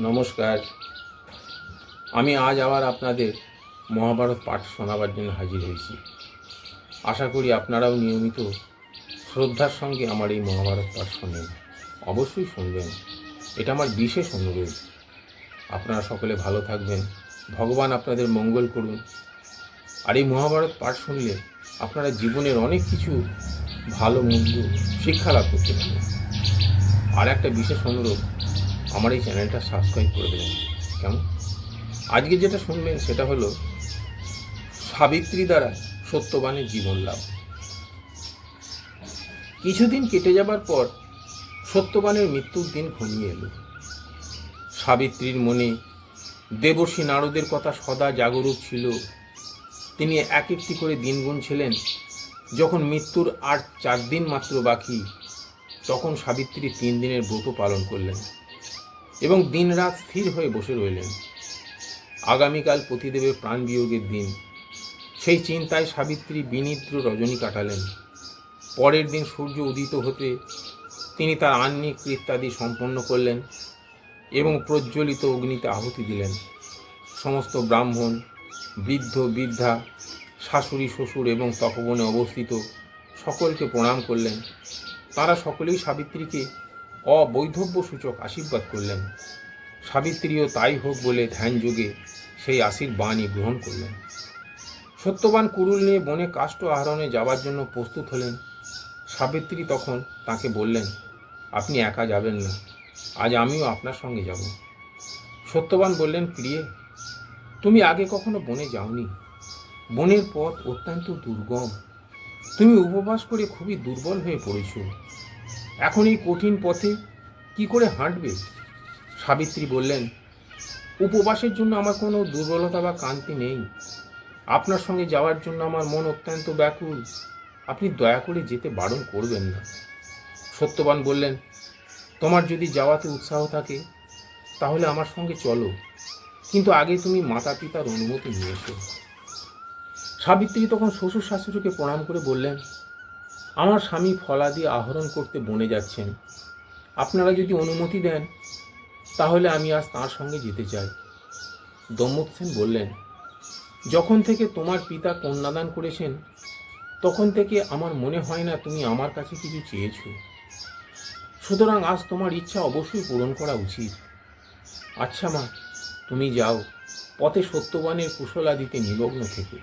নমস্কার। আমি আজ আবার আপনাদের মহাভারত পাঠ শোনাবার জন্য হাজির হয়েছি। আশা করি আপনারাও নিয়মিত শ্রদ্ধার সঙ্গে আমার এই মহাভারত পাঠ শোনেন। অবশ্যই শুনবেন। এটা আমার বিশেষ অনুরোধ। আপনারা সকলে ভালো থাকবেন। ভগবান আপনাদের মঙ্গল করুন। আর এই মহাভারত পাঠ শুনলে আপনারা জীবনের অনেক কিছু ভালো মন্দ শিক্ষা লাভ করতে পারবেন। আর একটা বিশেষ অনুরোধ আমার এই চ্যানেলটা সাবস্ক্রাইব করে দেবেন। কেমন? আজকে যেটা শুনবেন সেটা হলো, সাবিত্রী দ্বারা সত্যবানের জীবন লাভ। কিছুদিন কেটে যাবার পর সত্যবানের মৃত্যুর দিন ঘনিয়ে এলো। সাবিত্রীর মনে দেবর্ষী নারদের কথা সদা জাগরুক ছিল। তিনি এক একটি করে দিন গুনছিলেন। যখন মৃত্যুর আর চার দিন মাত্র বাকি, তখন সাবিত্রী তিন দিনের ব্রত পালন করলেন। এবং দিনরাত স্থির হয়ে বসে রইলেন। আগামীকাল পতিদেবের প্রাণ বিয়োগের দিন। সেই চিন্তায় সাবিত্রী বিনিদ্র রজনী কাটালেন। পরের দিন সূর্য উদিত হতে তিনি তার আহ্নিক ইত্যাদি সম্পন্ন করলেন এবং প্রজ্বলিত অগ্নিতে আহুতি দিলেন। সমস্ত ব্রাহ্মণ, বৃদ্ধ, বৃদ্ধা, শাশুড়ি, শ্বশুর এবং তপবনে অবস্থিত সকলকে প্রণাম করলেন। তারা সকলেই সাবিত্রীকে অবৈধব্য সূচক আশীর্বাদ করলেন। সাবিত্রীও তাই হোক বলে ধ্যান যোগে সেই আশীর্বাণী গ্রহণ করলেন। সত্যবান কুরুল নিয়ে বনে কাষ্ঠ আহরণে যাওয়ার জন্য প্রস্তুত হলেন। সাবিত্রী তখন তাকে বললেন, আপনি একা যাবেন না। আজ আমিও আপনার সঙ্গে যাব। সত্যবান বললেন, প্রিয়ে, তুমি আগে কখনো বনে যাওনি। বনের পথ অত্যন্ত দুর্গম। তুমি উপবাস করে খুবই দুর্বল হয়ে পড়েছ। এখন এই কঠিন পথে কি করে হাঁটবে? সাবিত্রী বললেন, উপবাসের জন্য আমার কোনো দুর্বলতা বা কান্তি নেই। আপনার সঙ্গে যাওয়ার জন্য আমার মন অত্যন্ত ব্যাকুল। আপনি দয়া করে যেতে বারণ করবেন না। সত্যবান বললেন, তোমার যদি যাওয়াতে উৎসাহ থাকে, তাহলে আমার সঙ্গে চলো। কিন্তু আগে তুমি মাতা পিতার অনুমতি নিয়ে এসো। সাবিত্রী তখন শ্বশুর শাশুড়িকে প্রণাম করে বললেন আমার স্বামী ফলাদি আহরণ করতে বনে যাচ্ছেন। আপনারা যদি অনুমতি দেন, তাহলে আমি আজ তার সঙ্গে যেতে চাই। দম্মত সেন বললেন, যখন থেকে তোমার পিতা কন্যাদান করেছেন, তখন থেকে আমার মনে হয় না তুমি আমার কাছে কিছু চেয়েছো। সুতরাং আজ তোমার ইচ্ছা অবশ্যই পূরণ করা উচিত। আচ্ছা মা, তুমি যাও, পথে সত্যবানের কুশলাদিতে নিমগ্ন থেকে।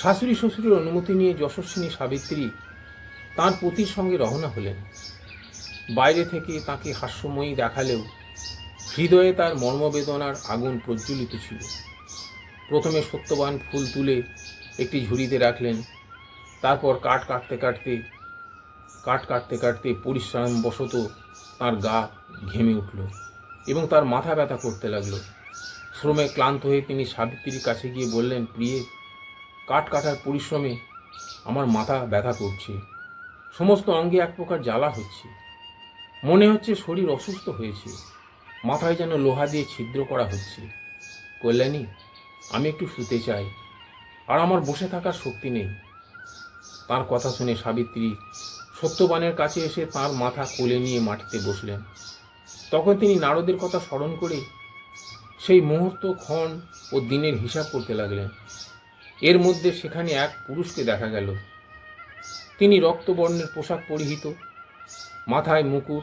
শাশুড়ি শ্বশুরের অনুমতি নিয়ে যশস্বিনী সাবিত্রী তার পতির সঙ্গে রওনা হলেন। বাইরে থেকে তাকে হাস্যময়ী দেখালেও হৃদয়ে তার মর্মবেদনার আগুন প্রজ্বলিত ছিল। প্রথমে সত্যবান ফুল তুলে একটি ঝুড়িতে রাখলেন, তারপর কাঠ কাটতে কাটতে, কাঠ কাটতে কাটতে পরিশ্রম বশত তার গা ঘেমে উঠল এবং তার মাথা ব্যথা করতে লাগল। শ্রমে ক্লান্ত হয়ে তিনি সাবিত্রীর কাছে গিয়ে বললেন, প্রিয়ে কাঠ কাটার পরিশ্রমে আমার মাথা ব্যথা করছে। সমস্ত অঙ্গে এক প্রকার জ্বালা হচ্ছে। মনে হচ্ছে শরীর অসুস্থ হয়েছে। মাথায় যেন লোহা দিয়ে ছিদ্র করা হচ্ছে। কল্যাণী, আমি একটু শুতে চাই। আর আমার বসে থাকার শক্তি নেই। তার কথা শুনে সাবিত্রী সত্যবানের কাছে এসে তার মাথা কোলে নিয়ে মাটিতে বসলেন। তখন তিনি নারদের কথা স্মরণ করে সেই মুহূর্ত, ক্ষণ ও দিনের হিসাব করতে লাগলেন। এর মধ্যে সেখানে এক পুরুষকে দেখা গেল। তিনি রক্তবর্ণের পোশাক পরিহিত, মাথায় মুকুট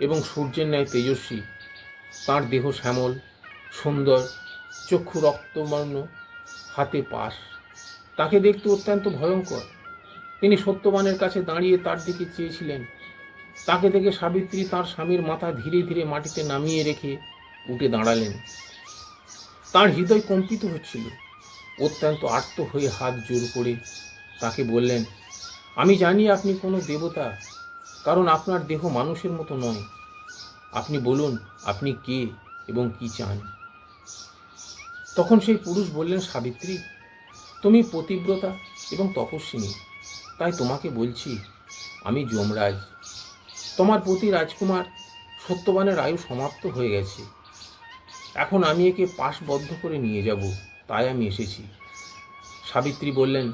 এবং সূর্যের ন্যায় তেজস্বী। তাঁর দেহ শ্যামল, সুন্দর, চক্ষু রক্তবর্ণ, হাতে পাশ। তাকে দেখতে অত্যন্ত ভয়ঙ্কর। তিনি সত্যবানের কাছে দাঁড়িয়ে তার দিকে চেয়েছিলেন। তাকে দেখে সাবিত্রী তার স্বামীর মাথা ধীরে ধীরে মাটিতে নামিয়ে রেখে উঠে দাঁড়ালেন। তার হৃদয় কম্পিত হচ্ছিল। অত্যন্ত আর্ত হয়ে হাত জোর করে তাকে বললেন, আমি জানি আপনি কোনো দেবতা, কারণ আপনার দেহ মানুষের মতো নয়। আপনি বলুন, আপনি কে এবং কি চান? তখন সেই পুরুষ বললেন, সাবিত্রী, তুমি পতিব্রতা এবং তপস্বিনী, তাই তোমাকে বলছি, আমি যমরাজ। তোমার প্রতি রাজকুমার সত্যবানের আয়ু সমাপ্ত হয়ে গেছে। এখন আমি একে পাশবদ্ধ করে নিয়ে যাব। তাই আমি এসেছি। সাবিত্রী বললেন,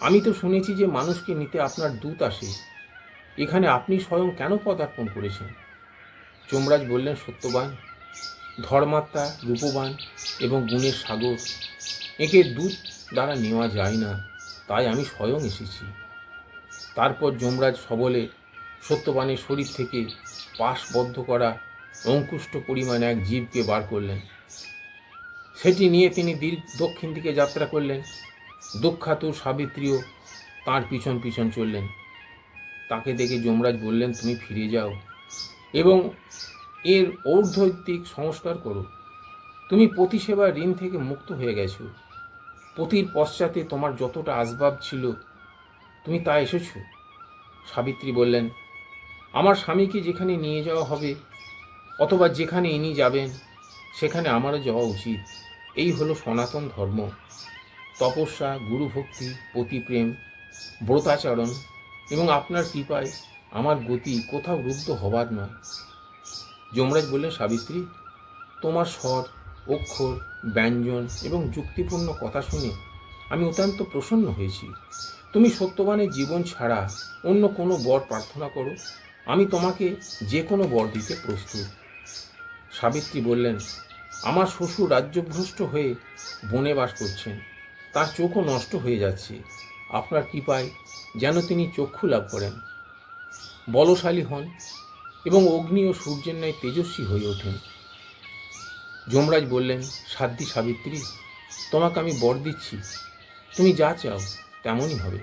আমি তো শুনেছি যে মানুষকে নিতে আপনার দূত আসে। এখানে আপনি স্বয়ং কেন পদার্পণ করেছেন? যমরাজ বললেন, সত্যবান, ধর্মাত্মা, রূপবান এবং গুণের সাগর, একে দূত দ্বারা নেওয়া যায় না, তাই আমি স্বয়ং এসেছি। তারপর যমরাজ সবলে সত্যবানের শরীর থেকে পাশবদ্ধ করা অঙ্কুষ্ট পরিমাণ এক জীবকে বার করলেন। সেটি নিয়ে তিনি দীর্ঘ দক্ষিণ দিকে যাত্রা করলেন। দুঃখাতুর সাবিত্রীও তার পিছন পিছন চললেন। তাকে দেখে যমরাজ বললেন, তুমি ফিরে যাও এবং এর ঔর্ধৈতিক সংস্কার করো। তুমি পতি সেবার ঋণ থেকে মুক্ত হয়ে গেছো। পতির পশ্চাতে তোমার যতটা আসবাব ছিল, তুমি তা এসেছ। সাবিত্রী বললেন, আমার স্বামীকে যেখানে নিয়ে যাওয়া হবে অথবা যেখানে ইনি যাবেন, সেখানে আমারও যাওয়া উচিত। এই হলো সনাতন ধর্ম। তপস্যা, গুরুভক্তি, পতিপ্রেম, ব্রতাচরণ এবং আপনার কৃপায় আমার গতি কোথাও রুদ্ধ হবার নয়। যমরাজ বললেন, সাবিত্রী, তোমার স্বর, অক্ষর, ব্যঞ্জন এবং যুক্তিপূর্ণ কথা শুনে আমি অত্যন্ত প্রসন্ন হয়েছি। তুমি সত্যবানের জীবন ছাড়া অন্য কোনো বর প্রার্থনা করো। আমি তোমাকে যে কোনো বর দিতে প্রস্তুত। সাবিত্রী বললেন আমার শ্বশুর রাজ্যভ্রষ্ট হয়ে বনে বাস করছেন। তার চোখও নষ্ট হয়ে যাচ্ছে। আপনার কৃপায় যেন তিনি চক্ষু লাভ করেন। বলশালী হন এবং অগ্নি ও সূর্যের ন্যায় তেজস্বী হয়ে ওঠেন। যমরাজ বললেন, সাধ্বী সাবিত্রী, তোমাকে আমি বর দিচ্ছি। তুমি যা চাও তেমনই হবে।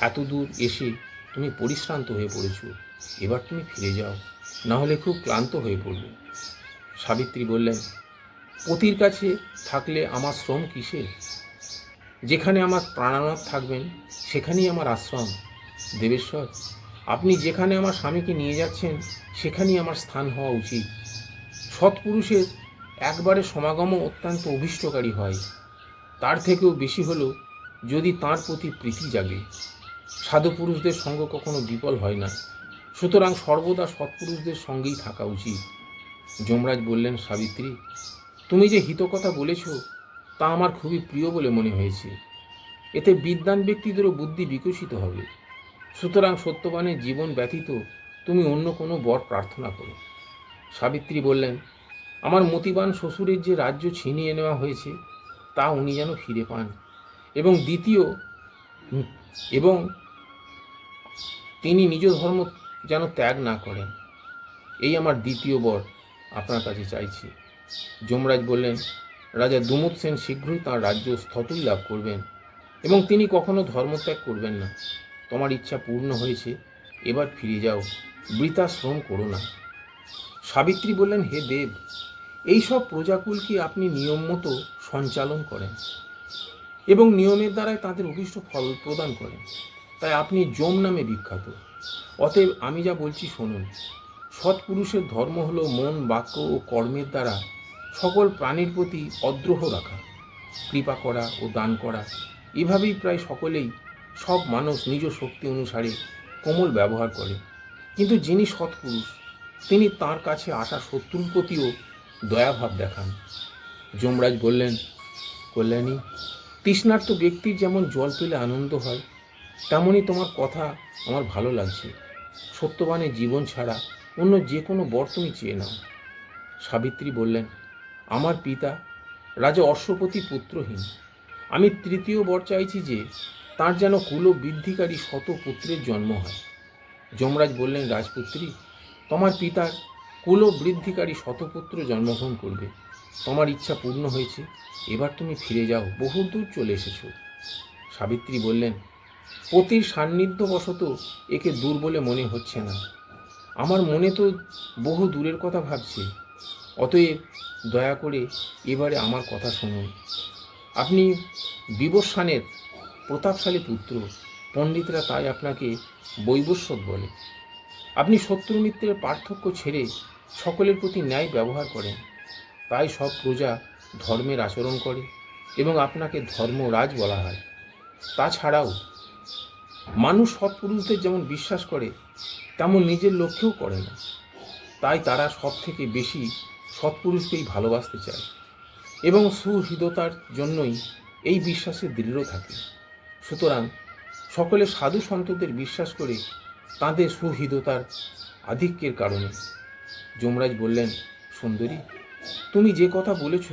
এত দূর এসে তুমি পরিশ্রান্ত হয়ে পড়েছো। এবার তুমি ফিরে যাও। না হলে খুব ক্লান্ত হয়ে পড়বে। সাবিত্রী বললেন পতির কাছে থাকলে আমার শ্রম কিসে যেখানে আমার প্রাণনাথ থাকবেন, সেখানেই আমার আশ্রম। দেবেশ্বর, আপনি যেখানে আমার স্বামীকে নিয়ে যাচ্ছেন, সেখানেই আমার স্থান হওয়া উচিত। সৎপুরুষের একবারে সমাগমও অত্যন্ত অভিষ্টকারী হয়। তার থেকেও বেশি হলো যদি তার প্রতি প্রীতি জাগে। সাধু পুরুষদের সঙ্গ কখনো বিপল হয় না। সুতরাং সর্বদা সৎপুরুষদের সঙ্গেই থাকা উচিত। যমরাজ বললেন, সাবিত্রী তুমি যে হিতকথা বলেছ, তা আমার খুবই প্রিয় বলে মনে হয়েছে। এতে বিদ্বান ব্যক্তিদেরও বুদ্ধি বিকশিত হবে। সুতরাং সত্যবানের জীবন ব্যতীত তুমি অন্য কোনো বর প্রার্থনা করো। সাবিত্রী বললেন, আমার মতিবান শ্বশুরের যে রাজ্য ছিনিয়ে নেওয়া হয়েছে, তা উনি যেন ফিরে পান। এবং দ্বিতীয়, এবং তিনি নিজ ধর্ম যেন ত্যাগ না করেন। এই আমার দ্বিতীয় বর আপনার কাছে চাইছি। যমরাজ বললেন, রাজা দুমুদ সেন শীঘ্রই তাঁর রাজ্য স্থতই লাভ করবেন এবং তিনি কখনো ধর্মত্যাগ করবেন না। তোমার ইচ্ছা পূর্ণ হয়েছে, এবার ফিরে যাও, বৃথা শ্রম করো না। সাবিত্রী বললেন, হে দেব এইসব প্রজাকুলকে আপনি নিয়ম মতো সঞ্চালন করেন এবং নিয়মের দ্বারাই তাদের অভিষ্ট ফল প্রদান করেন? তাই আপনি যম নামে বিখ্যাত। অতএব আমি যা বলছি শুনুন। সৎপুরুষের ধর্ম হলো মন, বাক্য ও কর্মের দ্বারা সকল প্রাণীর প্রতি অদ্রোহ রাখা, কৃপা করা ও দান করা, এভাবেই প্রায় সকলেই সব মানুষ নিজ শক্তি অনুসারে কোমল ব্যবহার করে। কিন্তু যিনি সৎপুরুষ, তিনি তার কাছে আসা শত্রুর প্রতিও দয়াভাব দেখান। যমরাজ বললেন, কল্যাণী, তৃষ্ণার্ত ব্যক্তির যেমন জল পেলে আনন্দ হয় তেমনই তোমার কথা আমার ভালো লাগছে। সত্যবানের জীবন ছাড়া অন্য যে কোনো বর তুমি চেয়ে নাও। সাবিত্রী বললেন আমার পিতা রাজা অশ্বপতি পুত্রহীন। আমি তৃতীয় বর চাইছি যে তার যেন কুল বৃদ্ধিকারী শত পুত্রের জন্ম হয়। যমরাজ বললেন, রাজপুত্রী, তোমার পিতার কুল বৃদ্ধিকারী শতপুত্র জন্মগ্রহণ করবে। তোমার ইচ্ছা পূর্ণ হয়েছে। এবার তুমি ফিরে যাও। বহু দূর চলে এসেছ। সাবিত্রী বললেন, পতির সান্নিধ্যবশত একে দূর বলে মনে হচ্ছে না। আমার মনে তো বহু দূরের কথা ভাবছে। অতএব দয়া করে এবারে আমার কথা শুনুন। আপনি বিবস্বানের প্রতাপশালী পুত্র, পণ্ডিতরা তাই আপনাকে বৈবস্বত বলে। আপনি শত্রু মিত্রের পার্থক্য ছেড়ে সকলের প্রতি ন্যায় ব্যবহার করেন। তাই সব প্রজা ধর্মের আচরণ করে এবং আপনাকে ধর্মরাজ বলা হয়। তাছাড়াও মানুষ সৎপুরুষদের যেমন বিশ্বাস করে, তেমন নিজের লক্ষ্যেও করে না। তাই তারা সব থেকে বেশি সৎপুরুষকেই ভালোবাসতে চায় এবং সুহৃদতার জন্যই এই বিশ্বাসে দৃঢ় থাকে। সুতরাং সকলে সাধু সন্তদের বিশ্বাস করে তাঁদের সুহৃদতার আধিক্যের কারণে। যমরাজ বললেন, সুন্দরী, তুমি যে কথা বলেছ,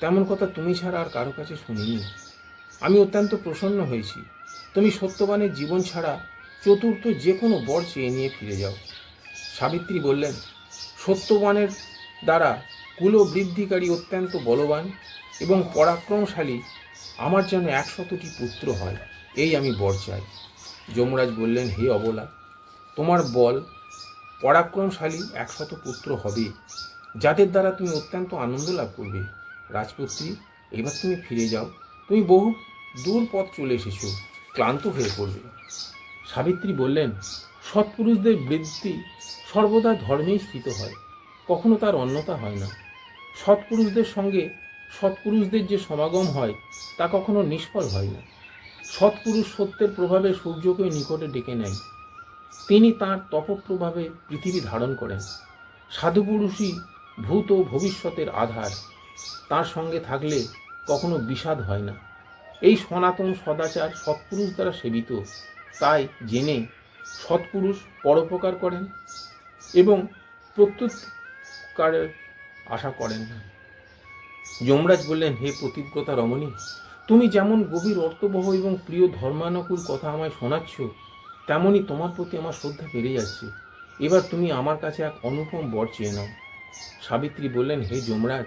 তেমন কথা তুমি ছাড়া আর কারও কাছে শুনিনি। আমি অত্যন্ত প্রসন্ন হয়েছি। তুমি সত্যবানের জীবন ছাড়া চতুর্থ যে কোনো বর চেয়ে নিয়ে ফিরে যাও। সাবিত্রী বললেন, সত্যবানের দ্বারা কুলবৃদ্ধিকারী অত্যন্ত বলবান এবং পরাক্রমশালী, আমার যেন একশতটি পুত্র হয়, এই আমি বর চাই। যমরাজ বললেন, হে অবলা, তোমার বল পরাক্রমশালী একশত পুত্র হবে, যাদের দ্বারা তুমি অত্যন্ত আনন্দ লাভ করবে। রাজপুত্রী, এবার তুমি ফিরে যাও। তুমি বহু দূর পথ চলে এসেছ, ক্লান্ত হয়ে পড়বে। সাবিত্রী বললেন, সৎপুরুষদের বৃদ্ধি সর্বদা ধর্মেই স্থিত হয়। কখনো তার অন্যতা হয় না। সৎপুরুষদের সঙ্গে সৎপুরুষদের যে সমাগম হয়, তা কখনো নিষ্ফল হয় না। সৎপুরুষ সত্যের প্রভাবে সূর্যকে নিকটে ডেকে নেয়। তিনি তাঁর তপপ্রভাবে পৃথিবী ধারণ করেন। সাধুপুরুষই ভূত ও ভবিষ্যতের আধার। তার সঙ্গে থাকলে কখনো বিষাদ হয় না। এই সনাতন সদাচার সৎপুরুষ দ্বারা সেবিত। তাই জেনে সৎপুরুষ পরোপকার করেন এবং প্রত্যুৎকারের আশা করেন না। যমরাজ বললেন, হে প্রতিজ্ঞতা রমণী, তুমি যেমন গভীর অর্থবহ এবং প্রিয় ধর্মানুকূল কথা আমায় শোনাচ্ছ তেমনই তোমার প্রতি আমার শ্রদ্ধা বেড়ে যাচ্ছে এবার তুমি আমার কাছে এক অনুপম বর চেয়ে নাও। সাবিত্রী বললেন, হে যমরাজ,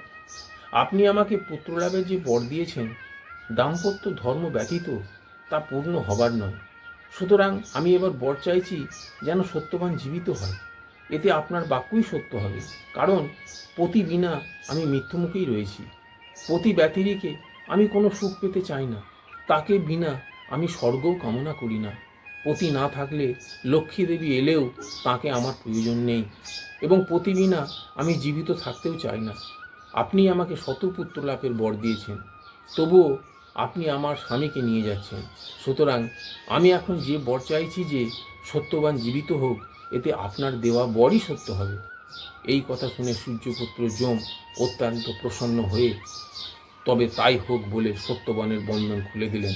আপনি আমাকে পুত্রলাভের যে বর দিয়েছেন, দাম্পত্য ধর্ম ব্যতীত তা পূর্ণ হবার নয়। সুতরাং আমি এবার বর চাইছি যেন সত্যবান জীবিত হয়। এতে আপনার বাক্যই সত্য হবে। কারণ পতি বিনা আমি মৃত্যুমুখেই রয়েছি। প্রতি ব্যতিরিকে আমি কোনো সুখ পেতে চাই না। তাকে বিনা আমি স্বর্গও কামনা করি না। পতি না থাকলে লক্ষ্মী দেবী এলেও তাকে আমার প্রয়োজন নেই এবং পতি বিনা আমি জীবিত থাকতেও চাই না। আপনি আমাকে শতপুত্র লাভের বর দিয়েছেন। তবুও আপনি আমার স্বামীকে নিয়ে যাচ্ছেন। সুতরাং আমি এখন যে বর চাইছি যে সত্যবান জীবিত হোক এতে আপনার দেওয়া বরই সত্য হবে। এই কথা শুনে সূর্যপুত্র যম অত্যন্ত প্রসন্ন হয়ে তবে তাই হোক বলে সত্যবানের বন্ধন খুলে দিলেন।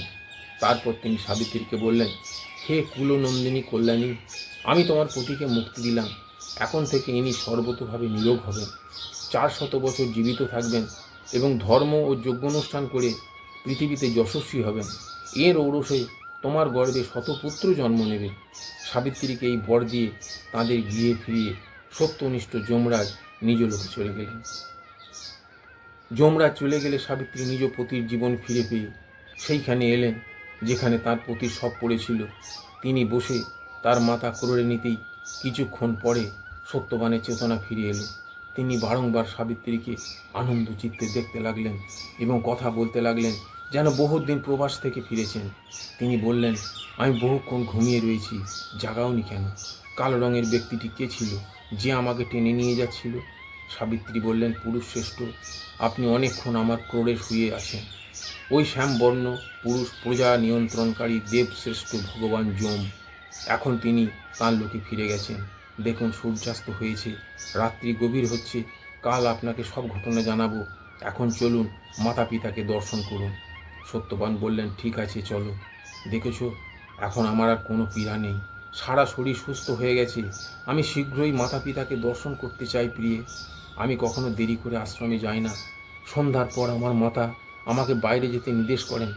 তারপর তিনি সাবিত্রীকে বললেন, হে কুলনন্দিনী কল্যাণী, আমি তোমার পতিকে মুক্তি দিলাম। এখন থেকে ইনি সর্বতভাবে নিরোগ হবেন। চার শত বছর জীবিত থাকবেন এবং ধর্ম ও যজ্ঞানুষ্ঠান করে পৃথিবীতে যশস্বী হবেন। এর ঔরসে তোমার গর্ভে শতপুত্র জন্ম নেবে। সাবিত্রীকে এই বর দিয়ে তাঁদের গিয়ে ফিরিয়ে সত্যনিষ্ঠ যমরাজ নিজ লোকে চলে গেলেন। যমরাজ চলে গেলে সাবিত্রী নিজ পতির জীবন ফিরে পেয়ে সেইখানে এলেন, যেখানে তার পতির সব পড়েছিল। তিনি বসে তার মাথা ক্রোড়ে নিতেই কিছুক্ষণ পরে সত্যবানের চেতনা ফিরে এলো তিনি বারংবার সাবিত্রীকে আনন্দ চিত্তে দেখতে লাগলেন এবং কথা বলতে লাগলেন যেন বহুদিন প্রবাস থেকে ফিরেছেন। তিনি বললেন, আমি বহুক্ষণ ঘুমিয়ে রয়েছি, জাগাওনি কেন? কালো রঙের ব্যক্তিটি কে ছিল? যে আমাকে টেনে নিয়ে যাচ্ছিল? সাবিত্রী বললেন, পুরুষ শ্রেষ্ঠ, আপনি অনেকক্ষণ আমার ক্রোড়ে শুয়ে আছেন। ওই শ্যামবর্ণ পুরুষ প্রজা নিয়ন্ত্রণকারী দেবশ্রেষ্ঠ ভগবান যম। এখন তিনি তাঁর লোকে ফিরে গেছেন। দেখুন, সূর্যাস্ত হয়েছে, রাত্রি গভীর হচ্ছে, কাল আপনাকে সব ঘটনা জানাব। এখন চলুন, মাতা পিতাকে দর্শন করুন। সত্যবান বললেন, ঠিক আছে, চলো। দেখেছ, এখন আমার আর কোনো পীড়া নেই। সারা শরীর সুস্থ হয়ে গেছে। আমি শীঘ্রই মাতা পিতাকে দর্শন করতে চাই, প্রিয়ে। আমি কখনো দেরি করে আশ্রমে যাই না। সন্ধ্যার পর আমার মাতা আমাকে বাইরে যেতে নির্দেশ করেন।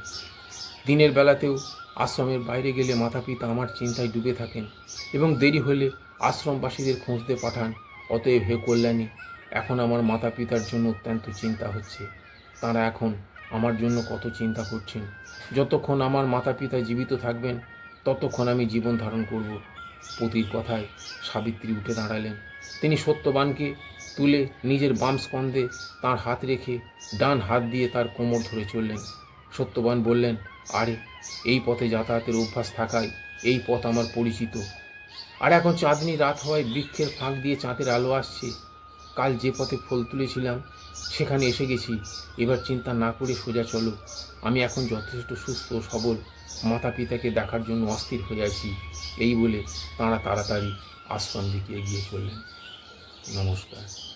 দিনের বেলাতেও আশ্রমের বাইরে গেলে মাতা পিতা আমার চিন্তায় ডুবে থাকেন এবং দেরি হলে আশ্রমবাসীদের খুঁজতে পাঠান। অতএব হে কল্যাণী, এখন আমার মাতা পিতার জন্য অত্যন্ত চিন্তা হচ্ছে। তারা এখন আমার জন্য কত চিন্তা করছেন। যতক্ষণ আমার মাতা পিতা জীবিত থাকবেন, ততক্ষণ আমি জীবন ধারণ করব। পতির কথায় সাবিত্রী উঠে দাঁড়ালেন। তিনি সত্যবানকে তুলে নিজের বাম স্কন্ধে তার হাত রেখে ডান হাত দিয়ে তার কোমর ধরে চললেন। সত্যবান বললেন, আরে, এই পথে যাতায়াতের অভ্যাস থাকায় এই পথ আমার পরিচিত। আর এখন চাঁদনি রাত হওয়ায় বৃক্ষের ফাঁক দিয়ে চাঁদের আলো আসছে। কাল যে পথে ফুল তুলেছিলাম সেখানে এসে গেছি। এবার চিন্তা না করে সোজা চলো। আমি এখন যথেষ্ট সুস্থ সবল। মাতা পিতাকে দেখার জন্য অস্থির হয়ে আছি। এই বলে তাঁরা তাড়াতাড়ি আশ্রম দিকে এগিয়ে চললেন। নমস্কার।